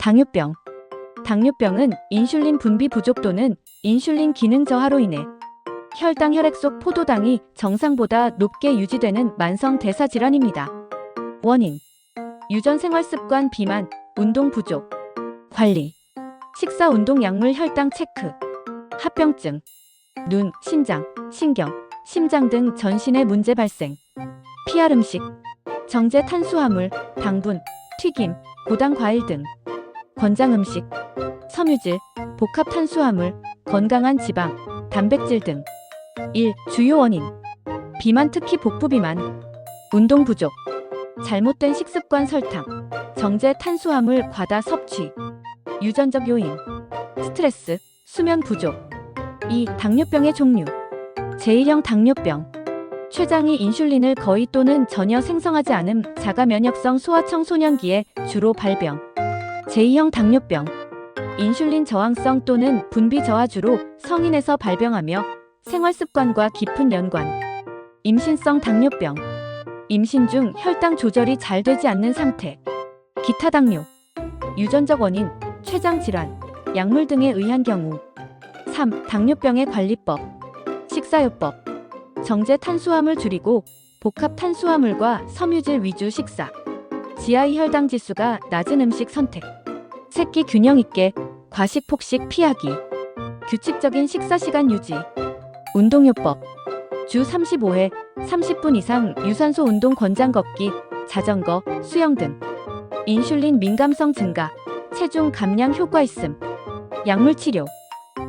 당뇨병. 당뇨병은 인슐린 분비 부족 또는 인슐린 기능 저하로 인해 혈당 혈액 속 포도당이 정상보다 높게 유지되는 만성 대사 질환입니다. 원인. 유전 생활 습관 비만, 운동 부족. 관리. 식사 운동 약물 혈당 체크. 합병증. 눈, 신장, 신경, 심장 등 전신의 문제 발생. 피할 음식. 정제 탄수화물, 당분, 튀김, 고당 과일 등. 권장 음식. 섬유질, 복합 탄수화물, 건강한 지방, 단백질 등. 1. 주요 원인. 비만 특히 복부 비만. 운동 부족. 잘못된 식습관 설탕. 정제 탄수화물 과다 섭취. 유전적 요인. 스트레스, 수면 부족. 2. 당뇨병의 종류. 제1형 당뇨병. 췌장이 인슐린을 거의 또는 전혀 생성하지 않음 자가 면역성 소아청소년기에 주로 발병. 제2형 당뇨병. 인슐린 저항성 또는 분비 저하주로 성인에서 발병하며 생활 습관과 깊은 연관. 임신성 당뇨병. 임신 중 혈당 조절이 잘 되지 않는 상태. 기타 당뇨. 유전적 원인, 췌장 질환, 약물 등에 의한 경우. 3. 당뇨병의 관리법. 식사요법. 정제 탄수화물 줄이고 복합 탄수화물과 섬유질 위주 식사. GI 혈당 지수가 낮은 음식 선택. 새끼 균형 있게 과식 폭식 피하기. 규칙적인 식사 시간 유지. 운동요법. 주 35회 30분 이상 유산소 운동 권장 걷기, 자전거, 수영 등. 인슐린 민감성 증가, 체중 감량 효과 있음. 약물 치료.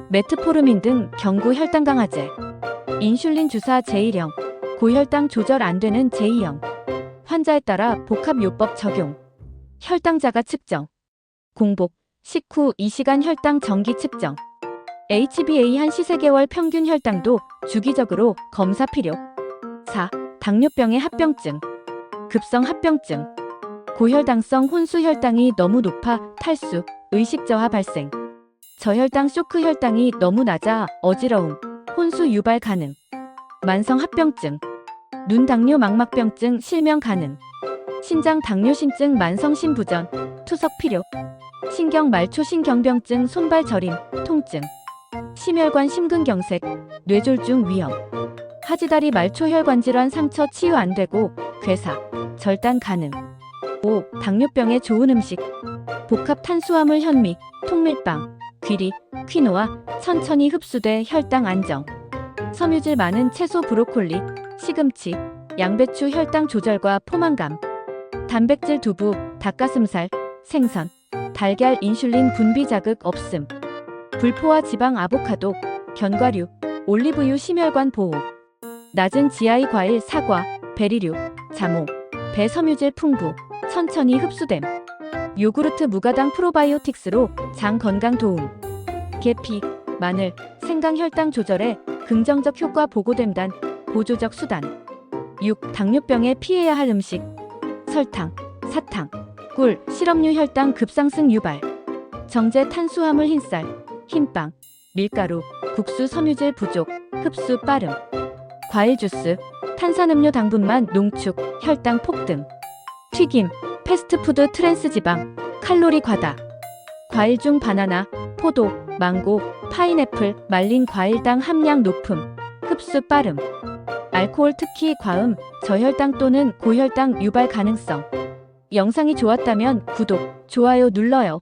메트포르민 등 경구 혈당 강화제. 인슐린 주사 제1형. 고혈당 조절 안 되는 제2형. 환자에 따라 복합요법 적용. 혈당 자가 측정. 공복. 식후 2시간 혈당 정기 측정. HbA 한 시세개월 평균 혈당도 주기적으로 검사 필요. 4. 당뇨병의 합병증. 급성 합병증. 고혈당성 혼수 혈당이 너무 높아 탈수, 의식 저하 발생. 저혈당 쇼크 혈당이 너무 낮아 어지러움, 혼수 유발 가능. 만성 합병증. 눈 당뇨 망막병증 실명 가능. 신장 당뇨신증 만성 신부전, 투석 필요. 신경 말초 신경병증 손발 저림, 통증. 심혈관 심근경색, 뇌졸중 위험. 하지다리 말초 혈관 질환 상처 치유 안 되고 괴사, 절단 가능. 5. 당뇨병에 좋은 음식. 복합 탄수화물 현미, 통밀빵, 귀리, 퀴노아 천천히 흡수돼 혈당 안정. 섬유질 많은 채소 브로콜리, 시금치, 양배추 혈당 조절과 포만감. 단백질 두부, 닭가슴살, 생선, 달걀 인슐린 분비 자극 없음. 불포화 지방 아보카도, 견과류, 올리브유 심혈관 보호. 낮은 GI 과일 사과, 베리류, 자몽, 배 섬유질 풍부, 천천히 흡수됨. 요구르트 무가당 프로바이오틱스로 장 건강 도움. 계피, 마늘, 생강 혈당 조절에 긍정적 효과 보고됨단 보조적 수단. 6. 당뇨병에 피해야 할 음식. 설탕, 사탕, 꿀, 실업류 혈당 급상승 유발. 정제 탄수화물 흰쌀, 흰빵, 밀가루, 국수 섬유질 부족, 흡수 빠름. 과일 주스, 탄산음료 당분만 농축, 혈당 폭등. 튀김, 패스트푸드 트랜스 지방, 칼로리 과다. 과일 중 바나나, 포도, 망고, 파인애플, 말린 과일당 함량 높음, 흡수 빠름. 알코올 특히 과음, 저혈당 또는 고혈당 유발 가능성. 영상이 좋았다면 구독, 좋아요 눌러요.